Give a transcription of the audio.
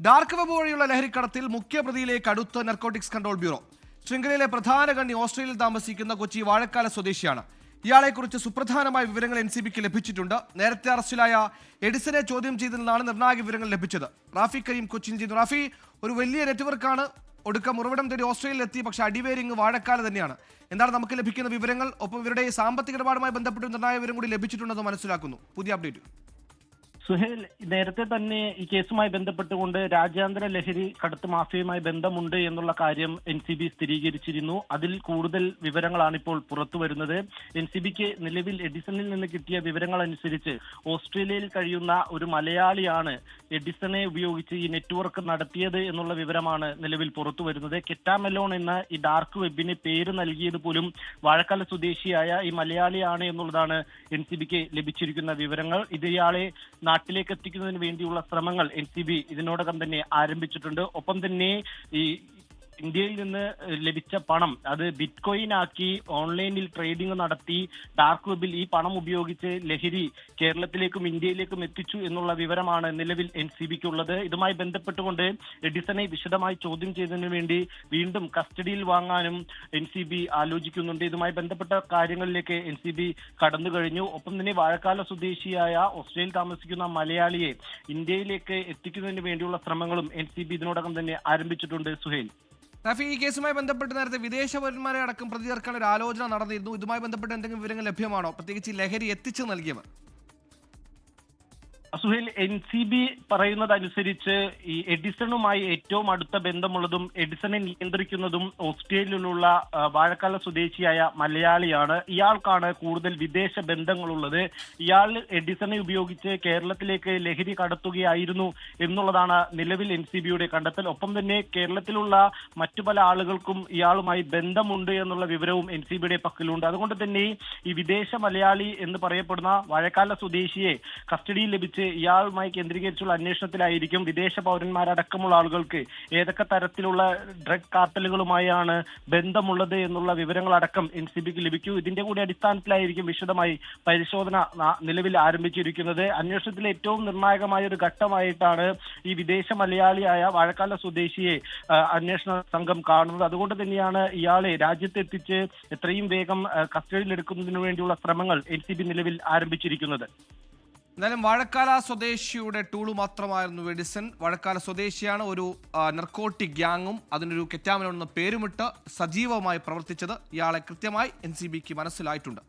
Dark web വഴിയുള്ള ലഹരിക്കടത്തിൽ മുഖ്യപ്രതിയിലേക്ക് അടുത്ത narcotics control bureau ശൃംഖലയിലെ പ്രധാന കണ്ണി ഓസ്ട്രേലിയയിൽ താമസിക്കുന്ന കൊച്ചി വാഴക്കാല സ്വദേശിയാണ്. ഇയാളെക്കുറിച്ച് സുപ്രധാനമായ വിവരങ്ങൾ എൻ സി ബിക്ക് ലഭിച്ചിട്ടുണ്ട്. നേരത്തെ അറസ്റ്റിലായ എഡിസനെ ചോദ്യം ചെയ്തതിൽ നിന്നാണ് നിർണായക വിവരങ്ങൾ ലഭിച്ചത്. റാഫി കരീം കൊച്ചിൻ ചെയ്തു. റാഫി ഒരു വലിയ നെറ്റ്വർക്കാണ്. ഒടുക്കം ഉറവിടം തേടി ഓസ്ട്രേലിയയിൽ എത്തി. പക്ഷേ അടിവേരിങ് വാഴക്കാല തന്നെയാണ്. എന്താണ് നമുക്ക് ലഭിക്കുന്ന വിവരങ്ങൾ? ഒപ്പം ഇവരുടെ സാമ്പത്തിക ഇടപാടുമായി ബന്ധപ്പെട്ട് നിർണായക വിവരം കൂടി ലഭിച്ചിട്ടുണ്ടെന്ന് മനസ്സിലാക്കുന്നു. പുതിയ അപ്ഡേറ്റ് സുഹേൽ നേരത്തെ തന്നെ ഈ കേസുമായി ബന്ധപ്പെട്ടുകൊണ്ട് രാജ്യാന്തര ലഹരി കടത്ത് മാഫിയയുമായി ബന്ധമുണ്ട് എന്നുള്ള കാര്യം എൻ സി ബി സ്ഥിരീകരിച്ചിരുന്നു. അതിൽ കൂടുതൽ വിവരങ്ങളാണ് ഇപ്പോൾ പുറത്തു വരുന്നത്. എൻ സി ബിക്ക് നിലവിൽ എഡിസണിൽ നിന്ന് കിട്ടിയ വിവരങ്ങൾ അനുസരിച്ച് ഓസ്ട്രേലിയയിൽ കഴിയുന്ന ഒരു മലയാളിയാണ് എഡിസണെ ഉപയോഗിച്ച് ഈ നെറ്റ്വർക്ക് നടത്തിയത് എന്നുള്ള വിവരമാണ് നിലവിൽ പുറത്തു വരുന്നത്. കെറ്റാമെലോൺ എന്ന ഈ ഡാർക്ക് വെബിന് പേര് നൽകിയത് പോലും വാഴക്കാല സ്വദേശിയായ ഈ മലയാളിയാണ് എന്നുള്ളതാണ് എൻ സി ബിക്ക് ലഭിച്ചിരിക്കുന്ന വിവരങ്ങൾ. ഇത് ഇയാളെ നാട്ടിലേക്ക് എത്തിക്കുന്നതിന് വേണ്ടിയുള്ള ശ്രമങ്ങൾ എൻ സി ബി ഇതിനോടകം തന്നെ ആരംഭിച്ചിട്ടുണ്ട്. ഒപ്പം തന്നെ ഈ ഇന്ത്യയിൽ നിന്ന് ലഭിച്ച പണം അത് ബിറ്റ്കോയിൻ ആക്കി ഓൺലൈനിൽ ട്രേഡിംഗ് നടത്തി ഡാർക്ക് വെബിൽ ഈ പണം ഉപയോഗിച്ച് ലഹരി കേരളത്തിലേക്കും ഇന്ത്യയിലേക്കും എത്തിച്ചു എന്നുള്ള വിവരമാണ് നിലവിൽ എൻ സി ബിക്കുള്ളത്. ഇതുമായി ബന്ധപ്പെട്ടുകൊണ്ട് എഡിസനെ വിശദമായി ചോദ്യം ചെയ്തതിനു വേണ്ടി വീണ്ടും കസ്റ്റഡിയിൽ വാങ്ങാനും എൻ സി ബി ആലോചിക്കുന്നുണ്ട്. ഇതുമായി ബന്ധപ്പെട്ട കാര്യങ്ങളിലേക്ക് എൻ സി ബി കടന്നു കഴിഞ്ഞു. ഒപ്പം തന്നെ വാഴക്കാല സ്വദേശിയായ ഓസ്ട്രേലിയയിൽ താമസിക്കുന്ന മലയാളിയെ ഇന്ത്യയിലേക്ക് എത്തിക്കുന്നതിന് വേണ്ടിയുള്ള ശ്രമങ്ങളും എൻ സി ബി ഇതിനോടകം തന്നെ ആരംഭിച്ചിട്ടുണ്ട്. സുഹേൽ. റാഫി ഈ കേസുമായി ബന്ധപ്പെട്ട് നേരത്തെ വിദേശ പൗരന്മാരെ അടക്കം പ്രതി ചേർക്കാൻ ഒരു ആലോചന നടന്നിരുന്നു. ഇതുമായി ബന്ധപ്പെട്ട് എന്തെങ്കിലും വിവരങ്ങൾ ലഭ്യമാണോ? പ്രത്യേകിച്ച് ലഹരി എത്തിച്ചു നൽകിയവർ. സുഹേൽ എൻ സി ബി പറയുന്നതനുസരിച്ച് ഈ എഡിസണുമായി ഏറ്റവും അടുത്ത ബന്ധമുള്ളതും എഡിസണെ നിയന്ത്രിക്കുന്നതും ഓസ്ട്രേലിയയിലുള്ള വാഴക്കാല സ്വദേശിയായ മലയാളിയാണ്. ഇയാൾക്കാണ് കൂടുതൽ വിദേശ ബന്ധങ്ങളുള്ളത്. ഇയാൾ എഡിസണെ ഉപയോഗിച്ച് കേരളത്തിലേക്ക് ലഹരി കടത്തുകയായിരുന്നു എന്നുള്ളതാണ് നിലവിൽ എൻ സി ബിയുടെ കണ്ടെത്തൽ. ഒപ്പം തന്നെ കേരളത്തിലുള്ള മറ്റു പല ആളുകൾക്കും ഇയാളുമായി ബന്ധമുണ്ട് എന്നുള്ള വിവരവും എൻ സി ബിയുടെ പക്കലുണ്ട്. അതുകൊണ്ട് തന്നെ ഈ വിദേശ മലയാളി എന്ന് പറയപ്പെടുന്ന വാഴക്കാല സ്വദേശിയെ കസ്റ്റഡിയിൽ ലഭിച്ച് ഇയാളുമായി കേന്ദ്രീകരിച്ചുള്ള അന്വേഷണത്തിലായിരിക്കും വിദേശ പൗരന്മാരടക്കമുള്ള ആളുകൾക്ക് ഏതൊക്കെ തരത്തിലുള്ള ഡ്രഗ് കാർട്ടലുകളുമായാണ് ബന്ധമുള്ളത് എന്നുള്ള വിവരങ്ങളടക്കം എൻ സി ബിക്ക് ലഭിക്കൂ. ഇതിന്റെ കൂടി അടിസ്ഥാനത്തിലായിരിക്കും വിശദമായി പരിശോധന നിലവിൽ ആരംഭിച്ചിരിക്കുന്നത്. അന്വേഷണത്തിലെ ഏറ്റവും നിർണായകമായ ഒരു ഘട്ടമായിട്ടാണ് ഈ വിദേശ മലയാളിയായ വാഴക്കാല സ്വദേശിയെ അന്വേഷണ സംഘം കാണുന്നത്. അതുകൊണ്ട് തന്നെയാണ് ഇയാളെ രാജ്യത്തെത്തിച്ച് എത്രയും വേഗം കസ്റ്റഡിയിലെടുക്കുന്നതിന് വേണ്ടിയുള്ള ശ്രമങ്ങൾ എൻ സി ബി നിലവിൽ ആരംഭിച്ചിരിക്കുന്നത്. എന്തായാലും വാഴക്കാല സ്വദേശിയുടെ ടൂൾ മാത്രമായിരുന്നു എഡിസൺ വാഴക്കാല സ്വദേശിയാണ് ഒരു നർക്കോട്ടിക് ഗ്യാങ്ങും അതിനൊരു കെറ്റാമിനോട് പേരുമിട്ട് സജീവമായി പ്രവർത്തിച്ചത്. ഇയാളെ കൃത്യമായി എൻ സി ബിക്ക് മനസ്സിലായിട്ടുണ്ട്.